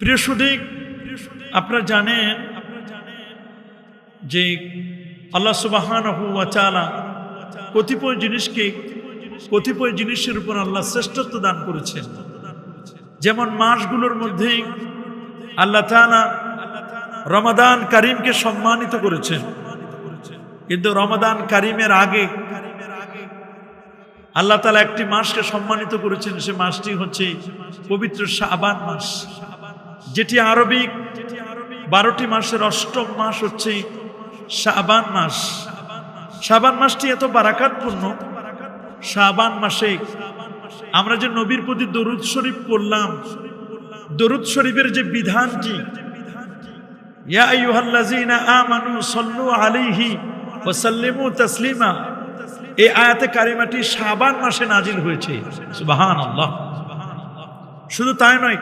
প্রিয় সুদীক আপনারা জানেন যে আল্লাহ সুবাহান কতিপয় জিনিসকে কতিপয় জিনিসের উপর আল্লাহ শ্রেষ্ঠত্ব দান করেছেন। যেমন মাসগুলোর মধ্যে আল্লাহ রমাদান কারিমকে সম্মানিত করেছেন। কিন্তু রমাদান কারিমের আগে আল্লাহ তালা একটি মাসকে সম্মানিত করেছেন, সে মাসটি হচ্ছে পবিত্র শাবান মাস। যেটি আরবিক বারোটি মাসের অষ্টম মাস হচ্ছে শাবান মাস। শাবান মাসটি এত বারাকাতপূর্ণ। শাবান মাসে আমরা যে নবীর প্রতি দরুদ শরীফ পড়লাম, দরুদ শরীফের যে বিধানটি সাল্লু তাসলিমা, এই আয়াতে কারিমাটি মাসে হয়েছে। শুধু তাই নয়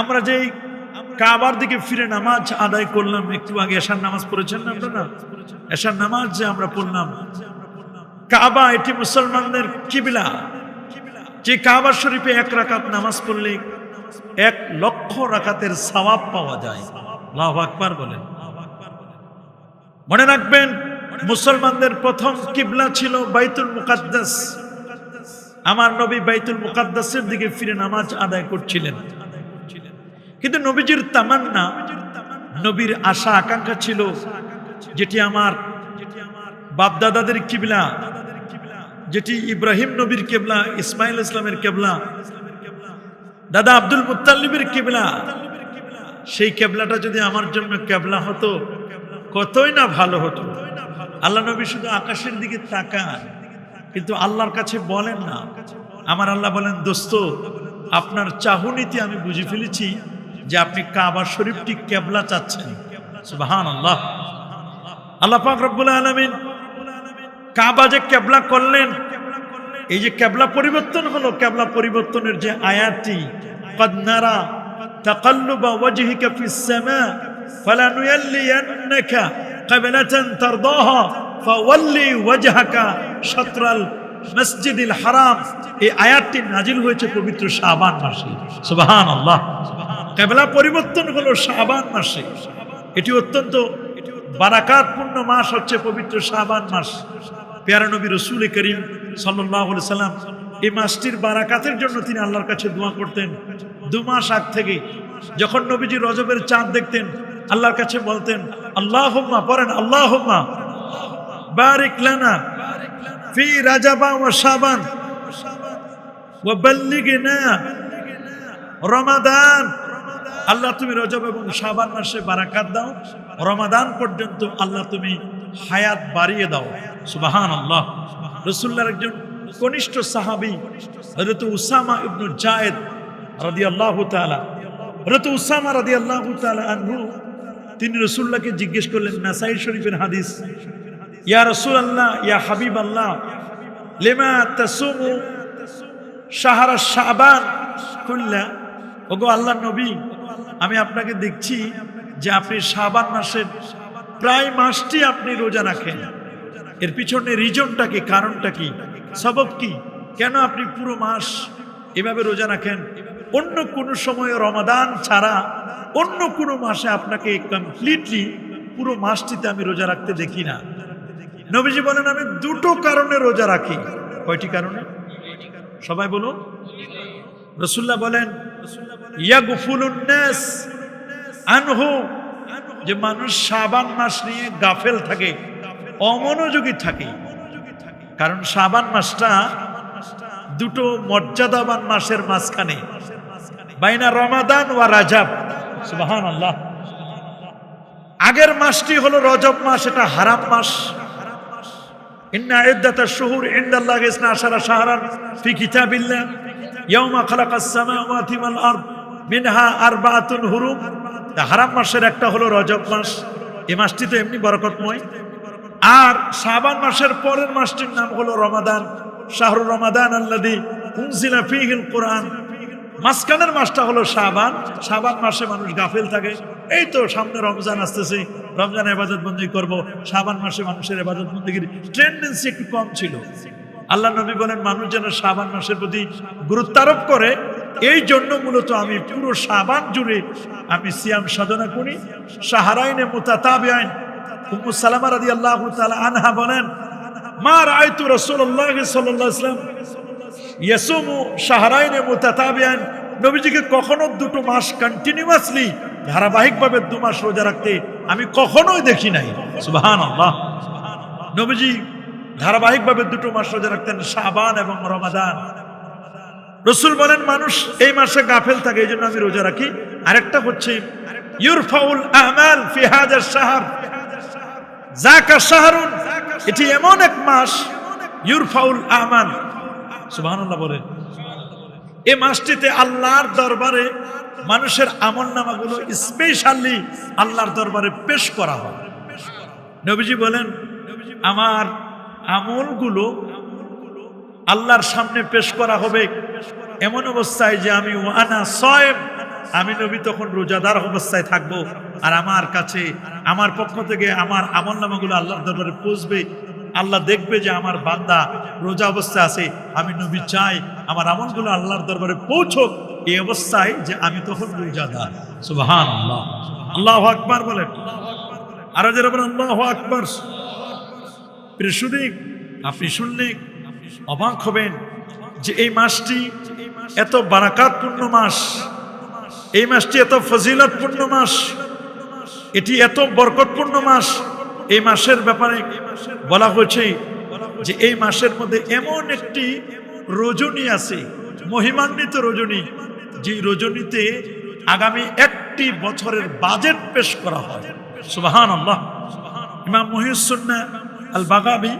আমরা যেই কাবার দিকে ফিরে নামাজ আদায় করলাম, একটু আগে এশার নামাজ পড়েছেন না আপনারা? এশার নামাজ যে আমরা পড়লাম, কাবা এটি মুসলমানদের কিবিলা। যে কাবা শরীফে এক রাকাত নামাজ পড়লে এক লক্ষ রাকাতের সওয়াব পাওয়া যায়। আল্লাহু আকবার বলেন। মনে রাখবেন, মুসলমানদের প্রথম কিবলা ছিল বাইতুল মুকাদ্দাস। আমার নবী বাইতুল মুকাদ্দাসের দিকে ফিরে নামাজ আদায় করছিলেন। কিন্তু নবীজির তামান্না, নবীর আশা, আকাঙ্ক্ষা ছিল যেটি আমার বাপদাদাদের কিবলা, যেটি ইব্রাহিম নবীর কেবলা, ইসমাইল ইসলামের কেবলা, দাদা আব্দুল মুতাল্লিবের কেবলা, সেই কেবলাটা যদি আমার জন্য কেবলা হতো, কতই না ভালো হতো। আল্লাহ নবী শুধু আকাশের দিকে তাকান, কিন্তু আল্লাহর কাছে বলেন না। আমার আল্লাহ বলেন, দোস্ত, আপনার চাহুনিতে আমি বুঝে ফেলেছি যে আপনি কাবা শরীফটি কেবলা চাচ্ছেন। সুবাহান আল্লাহ আল্লাহ পাক আলমিন কাবা যে কেবলা করলেন, এই যে কেবলা পরিবর্তন হলো, কেবলা পরিবর্তনের যে আয়াতটি কদনারা এই আয়াতটি নাজিল হয়েছে পবিত্র শাবান মাসে। কেবলা পরিবর্তন হলো শাবান মাসে। এটি অত্যন্ত বারাকাতপূর্ণ মাস হচ্ছে পবিত্র শাবান মাস। পেয়ারা নবী রসুল করিম সাল্লাহ সাল্লাম এই মাসটির বারাকাতের জন্য তিনি আল্লাহর কাছে দোয়া করতেন। দু মাস আগ থেকে যখন নবীজি রজবের চাঁদ দেখতেন, আল্লাহর কাছে বলতেন আল্লাহ হুম্মা পড়েন আল্লাহ হুম্মা বারিক ওয়া বাল্লিগনা রমাদান আল্লাহ তুমি রজব এবং শাবান মাসে বারাকাত দাও। রমাদান পর্যন্ত আল্লাহ তুমি হায়াত বাড়িয়ে দাও। সুবাহান আল্লাহ রসুল্লাহর একজন কনিষ্ঠ সাহাবি, হযরত উসামা ইবনু জায়েদ রাদিয়াল্লাহু তাআলা, হযরত উসামা রাদিয়াল্লাহু তাআলা আনহু, তিনি রসুল্লাহকে জিজ্ঞেস করলেন নাসাই শরীফের হাদিস, ইয়া রসুল আল্লাহ ইয়া হাবিবাল্লাহ, লিমা তাসুমু শাহরা শাবান কুল্লা? ওগো আল্লাহ নবী আমি আপনাকে দেখছি যে আপনি শাবান মাসের প্রায় মাসটি আপনি রোজা রাখেন। এর পিছনে রিজনটা কি, কারণটা কি, সবব কি? কেন আপনি পুরো মাস এভাবে রোজা রাখেন? অন্য কোনো সময় রমাদান ছাড়া অন্য কোনো মাসে আপনাকে কমপ্লিটলি পুরো মাসটিতে আমি রোজা রাখতে দেখি না। নবীজি বলেন, আমি দুটো কারণে রোজা রাখি। কয়টি কারণে? সবাই বলুন। রসুল্লাহ বলেন আনহু, যে মানুষ সাবান মাস নিয়ে গাফেল থাকে, অমনোযোগী থাকে। কারণ সাবান মাসটা দুটো মর্যাদাবান মাসের মাঝখানে। বাইনা রমাদান ওয়া রাজাব। সুবাহান আল্লাহ আগের মাসটি হলো রজব মাস, এটা হারাম মাস। ইন্না মিনহা আরবাআতুন হুরুম। হারাম মাসের একটা হলো রজব মাস। এ মাসটি তো এমনি বরকতময়। আর শাবান মাসের পরের মাসটির নাম হলো রমাদান। শাহরুর রমাদান আল্লাদি উনজিলা ফিহিল কোরআন। মাঝখানের মাসটা হলো শাবান। শাবান মাসে মানুষ গাফিল থাকে। এই তো সামনে রমজান আসতেছে। রমজান এবাদত বন্দি করব। শাবান মাসে মানুষের এবাদত বন্দিগির টেন্ডেন্সি একটু কম ছিল। আল্লাহ নবী বলেন, মানুষ যেন শাবান মাসের প্রতি গুরুত্ব আরোপ করে এই জন্য মূলত আমি পুরো সাবান জুড়ে আমি সিয়াম সাধনা করি। সাহারাইনে মুতাতাবিআইন উম্মু সালামা রাদিয়াল্লাহু তাআলা আনহা বলেন, মা রাআইতু রাসূলুল্লাহ সাল্লাল্লাহু আলাইহি ওয়াসাল্লাম ইয়াসুমু শাহরাইনে মুতাতাবিআন নবীজিকে কখনো দুটো মাস কন্টিনিউয়াসলি ধারাবাহিকভাবে দু মাস রোজা রাখতে আমি কখনোই দেখি নাই। সুবহানাল্লাহ। নবীজি ধারাবাহিকভাবে দুটো মাস রোজা রাখতেন শাবান এবং রমাদান। রসুল বলেন, মানুষ এই মাসে গাফেল থাকে, এই জন্য আমি রোজা রাখি। আরেকটা হচ্ছে, ইউরফাউল আমাল ফি হাজার শাহর। জাকা শাহরুন, এটি এমন এক মাস, ইউরফাউল আমাল। সুবহানাল্লাহ বলেন। এই মাসটিতে আল্লাহর দরবারে মানুষের আমল নামাগুলো স্পেশালি আল্লাহর দরবারে পেশ করা হয়। নবীজি বলেন, আমার আমলগুলো আল্লাহর সামনে পেশ করা হবে। এমন অবস্থায় যে আমি ওয়ানা সয়েব আমি নবী তখন রোজাদার অবস্থায় থাকব আর আমার কাছে, আমার পক্ষ থেকে আমার আমল নামাগুলো আল্লাহর দরবারে পৌঁছবে। আল্লাহ দেখবে যে আমার বান্দা রোজা অবস্থায় আছে, আমি নবী চাই, আমার আমলগুলো আল্লাহর দরবারে পৌঁছক। এই অবস্থায় যে আমি তখন রোজাদার। সুবহান আল্লাহ আল্লাহ আকবার বলেন। আরও যারা বলেন, আল্লাহ আকবার। প্রিয়সুদিক আপনি শুনলে অবাক হবেন যে এই মাসটি এত বারাকাতপূর্ণ মাস। এই মাসটি এত ফজিলতপূর্ণ মাস। এটি এত বরকতপূর্ণ মাস। এই মাসের ব্যাপারে বলা হয়েছে যে এই মাসের মধ্যে এমন একটি রজনী আছে, মহিমান্বিত রজনী যে রজনীতে আগামী একটি বছরের বাজেট পেশ করা হয়। সুবাহান আল্লাহ ইমাম মহিউসুন্না আল বাগাবি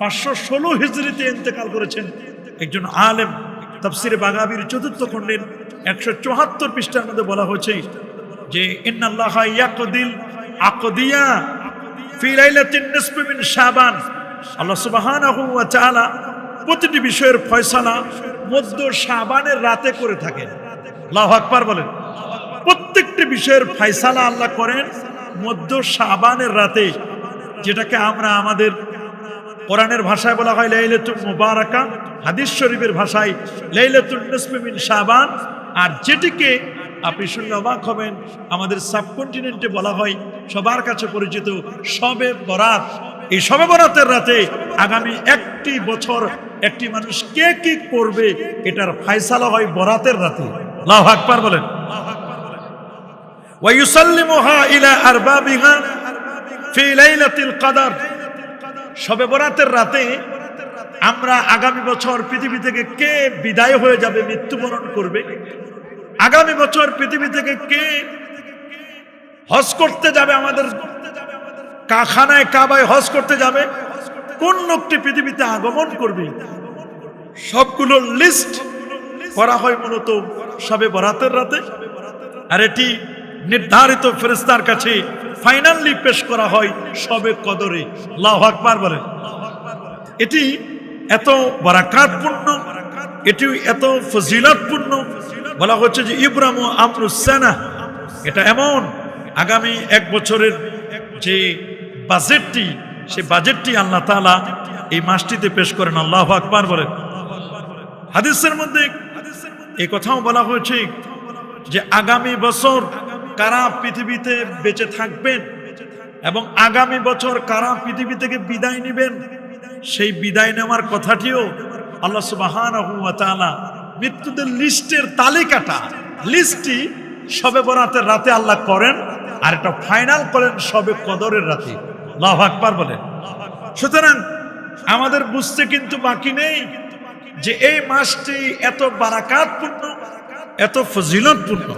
পাঁচশো ষোলো হিজড়িতে ইন্তেকাল করেছেন। একজন আলেম তাফসিরে বাগাবির চতুর্থ খণ্ডের একশো চুয়াত্তর পৃষ্ঠার মধ্যে বলা হয়েছে যে, ইন্নাল্লাহ ইয়াকদিল আকদিয়া ফি লাইলাতিন নিসফি মিন শাবান। আল্লাহ সুবহানাহু ওয়া তাআলা প্রতিটি বিষয়ের ফয়সালা মধ্য শাবানের রাতে করে থাকেন। আল্লাহু আকবার বলেন। প্রত্যেকটি বিষয়ের ফয়সালা আল্লাহ করেন মধ্য শাবানের রাতে, যেটাকে আমরা আমাদের কোরআনের ভাষায় বলা হয় লাইলাতুল মুবারাকা, হাদিস শরীফের ভাষায় লাইলাতুল নিসফি মিন শাবান। আর যেটিকে আপনি শুনলে অবাক হবেন, আমাদের সাবকন্টিনেন্টে বলা হয় সবার কাছে পরিচিত সবে বরাত। এই সবে বরাতের রাতে আগামী একটি বছর একটি মানুষ কে কি করবে, এটার ফায়সালা হয় বরাতের রাতে। লাহ আকবার বলেন। ওয়াইসাল্লিমুহা ইলা আরবাবিহা ফি লাইলাতিল কদর। সবে বরাতের রাতে আমরা আগামী বছর পৃথিবী থেকে কে বিদায় হয়ে যাবে, মৃত্যুবরণ করবে? আগামী বছর পৃথিবী থেকে কে হজ করতে যাবে আমাদের কাখানায় কাবায় হজ করতে যাবে? কোন লোকটি পৃথিবীতে আগমন করবে? সবগুলো লিস্ট করা হয় মূলত সবে বরাতের রাতে। আর এটি নির্ধারিত ফেরেস্তার কাছে ফাইনালি পেশ করা হয় সবে কদরে। লাহ আকবার বলেন। এটি এত বারাকাতপূর্ণ, এটি এত ফজিলতপূর্ণ। বলা হচ্ছে যে ইব্রাহিম আমরুসানা এটা এমন আগামী এক বছরের যে বাজেটটি, সে বাজেটটি আল্লাহ তালা এই মাসটিতে পেশ করেন। আল্লাহ আকবার বলেন। হাদিসের মধ্যে এই কথাও বলা হয়েছে যে আগামী বছর কারা পৃথিবীতে বেঁচে থাকবেন এবং আগামী বছর কারা পৃথিবী থেকে বিদায় নেবেন, সেই বিদায় নেওয়ার কথাটিও আল্লাহ তাআলা মৃত্যুদের লিস্টের তালিকাটা, লিস্টটি সবে বরাতের রাতে আল্লাহ করেন আর এটা ফাইনাল করেন সবে কদরের রাতে। আল্লাহু আকবার বলেন। সুতরাং আমাদের বুঝতে কিন্তু বাকি নেই যে এই মাসটি এত বারাকাতপূর্ণ, এত ফজিলতপূর্ণ।